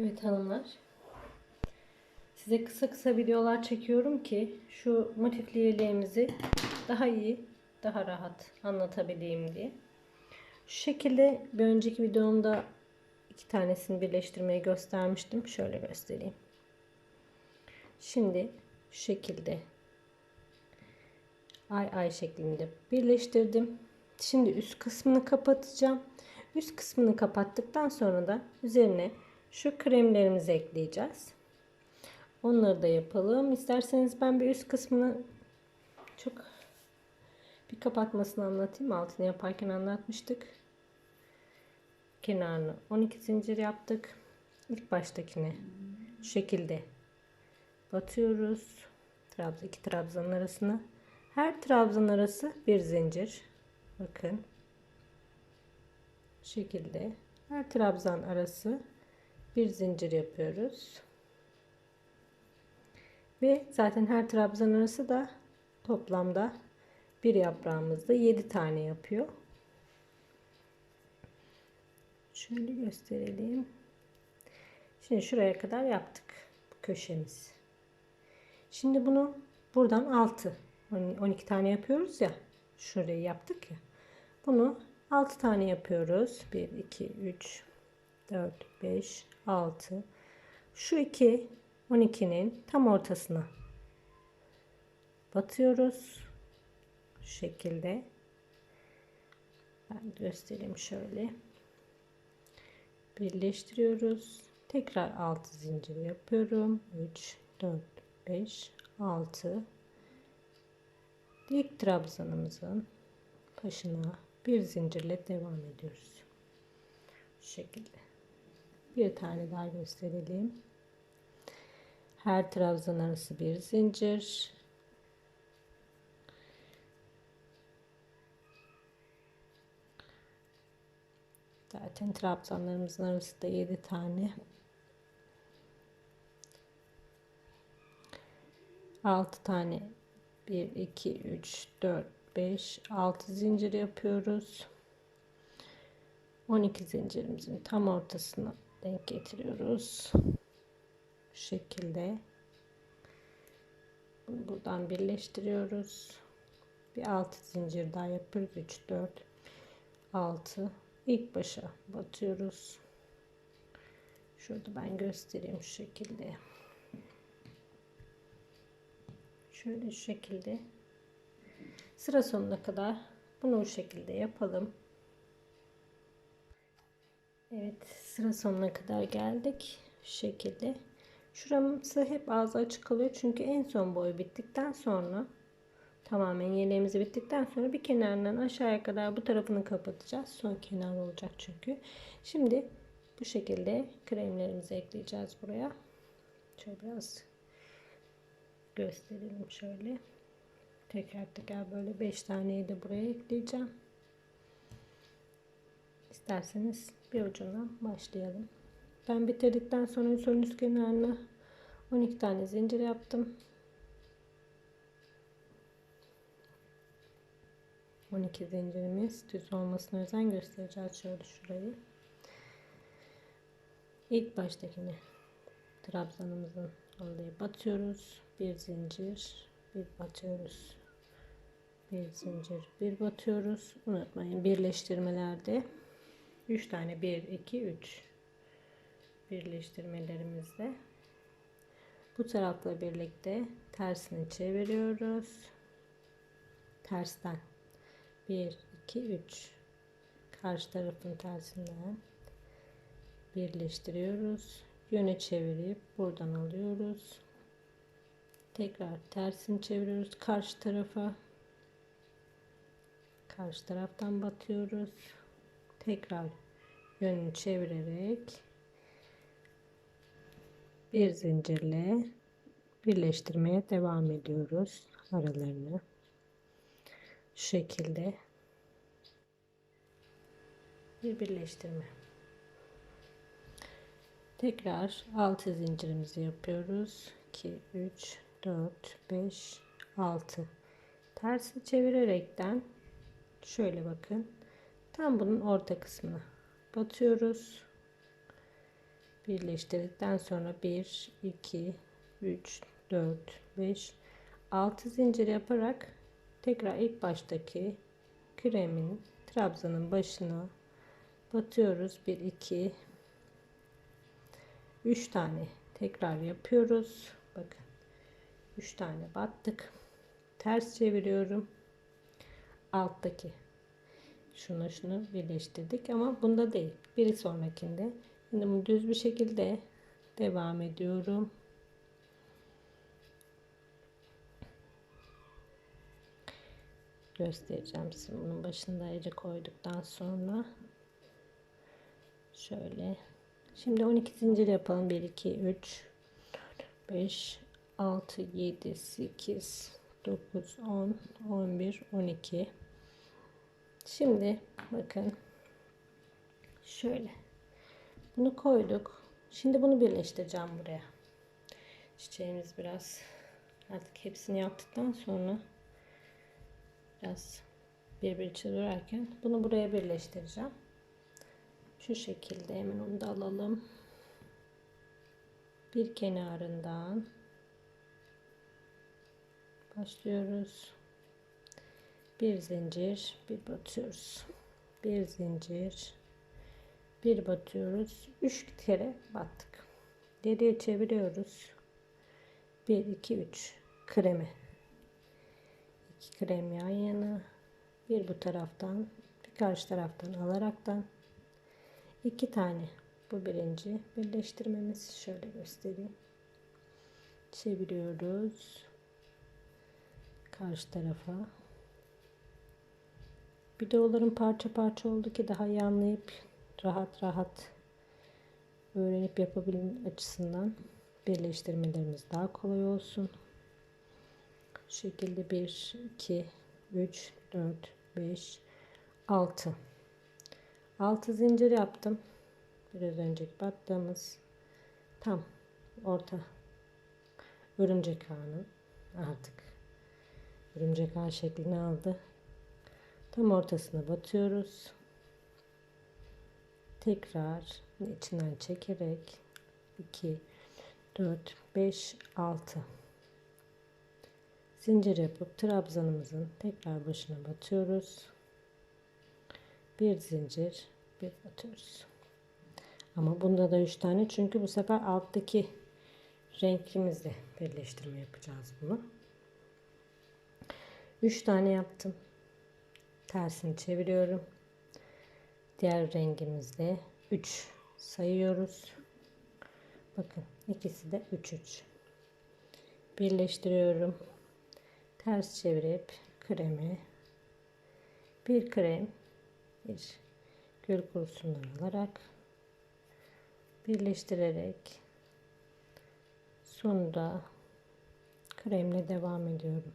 Evet hanımlar. Size kısa kısa videolar çekiyorum ki şu motifli yeleğimizi daha iyi, daha rahat anlatabileyim diye. Şu şekilde bir önceki videomda iki tanesini birleştirmeyi göstermiştim. Şöyle göstereyim. Şimdi şu şekilde ay ay şeklinde birleştirdim. Şimdi üst kısmını kapatacağım. Üst kısmını kapattıktan sonra da üzerine şu kremlerimizi ekleyeceğiz. Onları da yapalım. İsterseniz ben bir üst kısmını çok bir kapatmasını anlatayım. Altını yaparken anlatmıştık. Kenarını 12 zincir yaptık. İlk baştakini şu şekilde batıyoruz. Trabzan iki trabzan arasına. Her trabzan arası bir zincir. Bakın. Bu şekilde her trabzan arası bir zincir yapıyoruz. Ve zaten her trabzan arası da toplamda bir yaprağımızda 7 tane yapıyor. Şöyle gösterelim. Şimdi şuraya kadar yaptık bu köşemiz. Şimdi bunu buradan 6 12 tane yapıyoruz ya. Şurayı yaptık ya. Bunu 6 tane yapıyoruz. 1 2 3 4 5 6 şu 2 12'nin tam ortasına batıyoruz. Şu şekilde. Ben göstereyim şöyle. Birleştiriyoruz. Tekrar 6 zincir yapıyorum. 3 4 5 6 ilk trabzanımızın başına bir zincirle devam ediyoruz. Şu şekilde. Bir tane daha gösterelim. Her trabzan arası bir zincir. Zaten trabzanlarımızın arası da 7 tane. 6 tane 1 2 3 4 5 6 zincir yapıyoruz. 12 zincirimizin tam ortasına denk getiriyoruz. Bu şekilde bunu buradan birleştiriyoruz. Bir 6 zincir daha yapıyoruz. 3 4 6 ilk başa batıyoruz. Şurada ben göstereyim şu şekilde. Şöyle şu şekilde sıra sonuna kadar bunu bu şekilde yapalım. Evet sıra sonuna kadar geldik. Şu şekilde. Şuramızı hep ağzı açık kalıyor. Çünkü en son boy bittikten sonra tamamen yeleğimizi bittikten sonra bir kenarından aşağıya kadar bu tarafını kapatacağız. Son kenar olacak çünkü. Şimdi bu şekilde kremlerimizi ekleyeceğiz buraya. Şöyle biraz gösterelim şöyle. Teker teker böyle 5 taneyi de buraya ekleyeceğim. İsterseniz bir ucundan başlayalım. Ben bitirdikten sonra son üst kenarına 12 tane zincir yaptım. 12 zincirimiz düz olmasına özen göstereceğiz şöyle şurayı. İlk baştakini trabzanımızın oraya batıyoruz. Bir zincir, bir batıyoruz. Bir zincir, bir batıyoruz. Unutmayın birleştirmelerde 3 tane 1 2 3 birleştirmelerimizde bu tarafla birlikte tersini çeviriyoruz. Tersten 1 2 3 karşı tarafın tersinden birleştiriyoruz. Yöne çevirip buradan alıyoruz. Tekrar tersini çeviriyoruz karşı tarafa. Karşı taraftan batıyoruz. Tekrar yönünü çevirerek bir zincirle birleştirmeye devam ediyoruz aralarını. Şu şekilde bir birleştirme. Tekrar 6 zincirimizi yapıyoruz. 2 3 4 5 6 tersi çevirerekten şöyle bakın tam bunun orta kısmına batıyoruz. Birleştirdikten sonra 1 2 3 4 5 6 zincir yaparak tekrar ilk baştaki kremin trabzanın başına batıyoruz. 1 2 3 tane tekrar yapıyoruz. Bakın 3 tane battık. Ters çeviriyorum. Alttaki şunu şunu birleştirdik ama bunda değil. Bir sonrakinde. Şimdi bunu düz bir şekilde devam ediyorum. Göstereceğim size. Bunun başında ayrı koyduktan sonra şöyle. Şimdi 12 zincir yapalım. 1 2 3 5 6 7 8 9 10 11 12 şimdi bakın şöyle bunu koyduk şimdi bunu birleştireceğim buraya çiçeğimiz biraz artık hepsini yaptıktan sonra biraz birbiri çevirerken bunu buraya birleştireceğim. Şu şekilde hemen onu da alalım. Bir kenarından başlıyoruz. Bir zincir, bir batıyoruz. Bir zincir, bir batıyoruz. Üç kere battık. Geriye çeviriyoruz. 1 2 3 kremi iki krem yan yana bir bu taraftan bir karşı taraftan alaraktan iki tane bu birinci birleştirmemiz şöyle göstereyim çeviriyoruz karşı tarafa videolarım parça parça oldu ki daha iyi anlayıp rahat rahat öğrenip yapabilme açısından birleştirmelerimiz daha kolay olsun. Şekilde 1 2 3 4 5 6 6 zincir yaptım. Biraz önceki battığımız tam orta örümcek ağının artık örümcek ağ şeklini aldı tam ortasına batıyoruz tekrar içinden çekerek 2 4 5 6 zincir yapıp trabzanımızın tekrar başına batıyoruz. Bir zincir, bir batıyoruz. Ama bunda da 3 tane çünkü bu sefer alttaki renkimizle birleştirme yapacağız bunu. 3 tane yaptım. Tersini çeviriyorum. Diğer rengimizde 3 sayıyoruz. Bakın ikisi de 3 3. Birleştiriyorum ters çevirip kremi bir krem bir gül kurusundan alarak birleştirerek sonunda kremle devam ediyorum.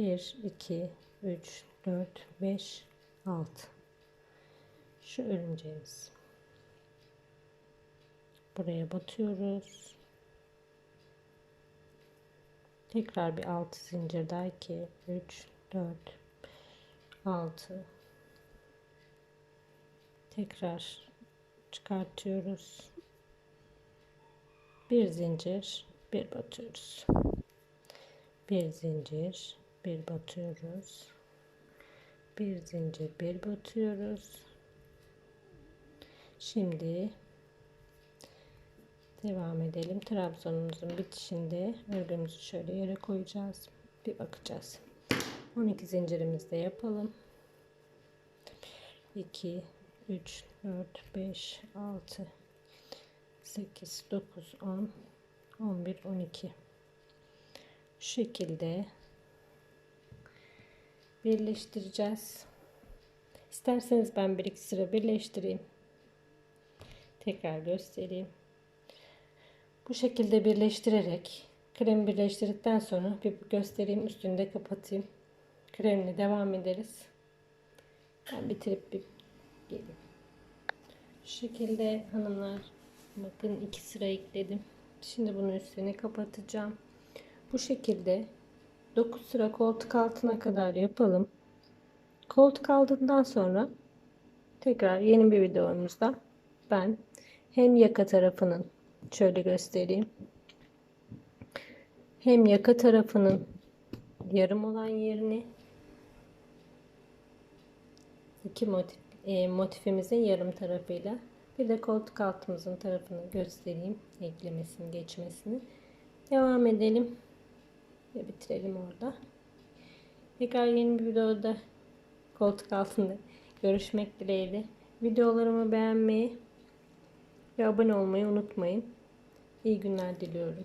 Bir, iki, üç, dört, beş, altı. Şu örümceğimiz buraya batıyoruz. Tekrar bir 6 zincir daha 2 3 4 6 tekrar çıkartıyoruz. Bir zincir, bir batıyoruz. Bir zincir, bir batıyoruz. Bir zincir, bir batıyoruz. Şimdi Devam edelim. Trabzonumuzun bitişinde örgümüzü şöyle yere koyacağız. Bir bakacağız. 12 zincirimizi de yapalım. 2 3 4 5 6 8 9 10 11 12 Şu şekilde birleştireceğiz. İsterseniz ben bir iki sıra birleştireyim. Tekrar göstereyim. Bu şekilde birleştirerek kremi birleştirdikten sonra bir göstereyim üstünde kapatayım. Kremle devam ederiz. Ben bitirip bir geleyim. Şu şekilde hanımlar bakın iki sıra ekledim. Şimdi bunu üstüne kapatacağım. Bu şekilde 9 sıra koltuk altına kadar yapalım. Koltuk aldıktan sonra tekrar yeni bir videomuzda ben hem yaka tarafının şöyle göstereyim. Hem yaka tarafının yarım olan yerini iki motif, e, motifimizin yarım tarafıyla bir de koltuk altımızın tarafını göstereyim. Eklemesini, geçmesini. Devam edelim. Ve bitirelim orada. Tekrar yeni bir videoda koltuk altında görüşmek dileğiyle. Videolarımı beğenmeyi ve abone olmayı unutmayın. İyi günler diliyorum.